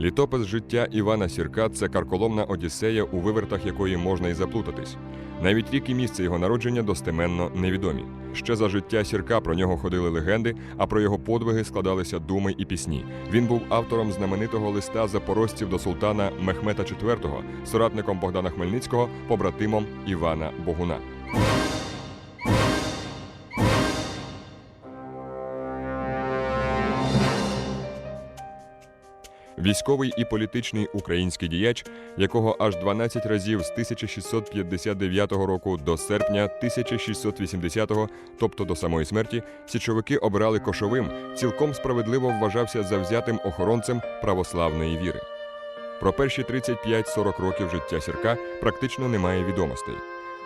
Літопис життя Івана Сірка це карколомна одіссея, у вивертах якої можна і заплутатись. Навіть рік і місце його народження достеменно невідомі. Ще за життя Сірка про нього ходили легенди, а про його подвиги складалися думи і пісні. Він був автором знаменитого листа запорожців до султана Мехмета IV, соратником Богдана Хмельницького, побратимом Івана Богуна. Військовий і політичний український діяч, якого аж 12 разів з 1659 року до серпня 1680, тобто до самої смерті, січовики обирали кошовим, цілком справедливо вважався завзятим охоронцем православної віри. Про перші 35-40 років життя Сірка практично немає відомостей.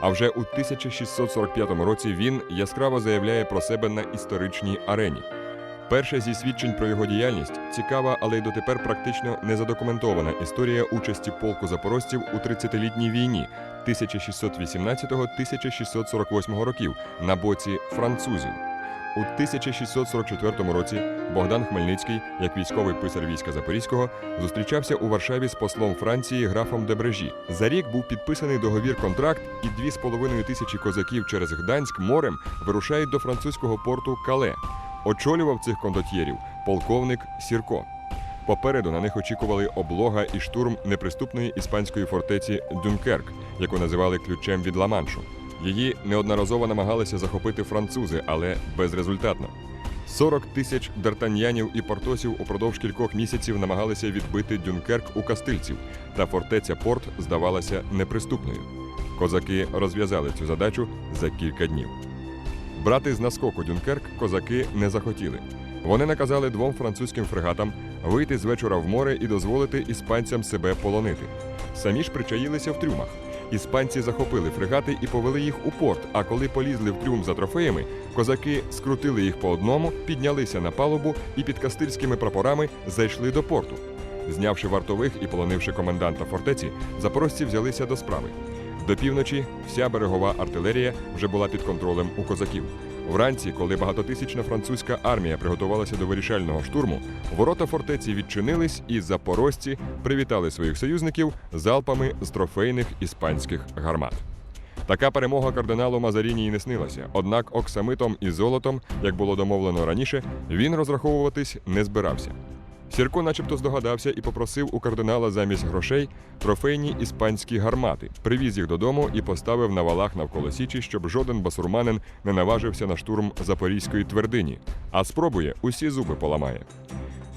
А вже у 1645 році він яскраво заявляє про себе на історичній арені. Перша зі свідчень про його діяльність цікава, але й дотепер практично незадокументована історія участі полку запорожців у 30-літній війні 1618-1648 років на боці французів. У 1644 році Богдан Хмельницький, як військовий писар війська Запорізького, зустрічався у Варшаві з послом Франції графом Дебрежі. За рік був підписаний договір-контракт, і дві з половиною тисячі козаків через Гданськ морем вирушають до французького порту Кале. Очолював цих кондотьєрів полковник Сірко. Попереду на них очікували облога і штурм неприступної іспанської фортеці Дюнкерк, яку називали ключем від Ла-Маншу. Її неодноразово намагалися захопити французи, але безрезультатно. 40 тисяч дартаньянів і портосів упродовж кількох місяців намагалися відбити Дюнкерк у кастильців, та фортеця Порт здавалася неприступною. Козаки розв'язали цю задачу за кілька днів. Брати з наскоку Дюнкерк козаки не захотіли. Вони наказали двом французьким фрегатам вийти з вечора в море і дозволити іспанцям себе полонити. Самі ж причаїлися в трюмах. Іспанці захопили фрегати і повели їх у порт. А коли полізли в трюм за трофеями, козаки скрутили їх по одному, піднялися на палубу і під кастильськими прапорами зайшли до порту. Знявши вартових і полонивши коменданта фортеці, запорожці взялися до справи. До півночі вся берегова артилерія вже була під контролем у козаків. Вранці, коли багатотисячна французька армія приготувалася до вирішального штурму, ворота фортеці відчинились, і запорожці привітали своїх союзників залпами з трофейних іспанських гармат. Така перемога кардиналу Мазаріні й не снилася. Однак оксамитом і золотом, як було домовлено раніше, він розраховуватись не збирався. Сірко начебто здогадався і попросив у кардинала замість грошей трофейні іспанські гармати, привіз їх додому і поставив на валах навколо січі, щоб жоден басурманин не наважився на штурм запорізької твердині, а спробує усі зуби поламає.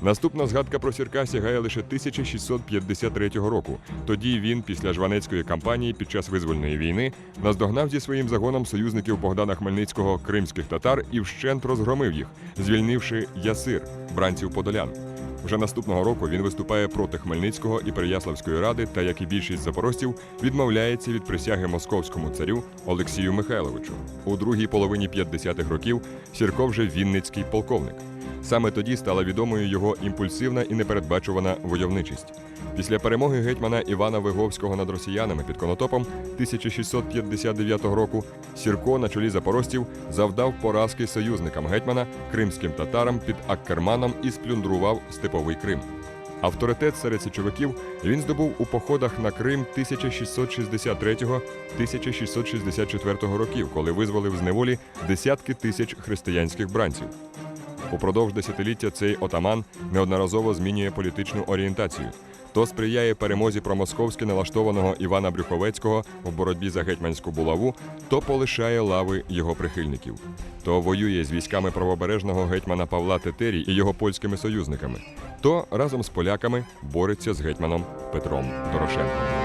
Наступна згадка про Сірка сягає лише 1653 року. Тоді він, після жванецької кампанії під час визвольної війни, наздогнав зі своїм загоном союзників Богдана Хмельницького кримських татар і вщент розгромив їх, звільнивши Ясир, бранців подолян. Вже наступного року він виступає проти Хмельницького і Переяславської ради та, як і більшість запорожців, відмовляється від присяги московському царю Олексію Михайловичу. У другій половині 50-х років Сірко вже вінницький полковник. Саме тоді стала відомою його імпульсивна і непередбачувана войовничість. Після перемоги гетьмана Івана Виговського над росіянами під Конотопом 1659 року Сірко на чолі запорожців завдав поразки союзникам гетьмана, кримським татарам під Аккерманом і сплюндрував степовий Крим. Авторитет серед січовиків він здобув у походах на Крим 1663-1664 років, коли визволив з неволі десятки тисяч християнських бранців. Упродовж десятиліття цей отаман неодноразово змінює політичну орієнтацію. То сприяє перемозі промосковськи налаштованого Івана Брюховецького в боротьбі за гетьманську булаву, то полишає лави його прихильників, то воює з військами правобережного гетьмана Павла Тетері і його польськими союзниками, то разом з поляками бореться з гетьманом Петром Дорошенком.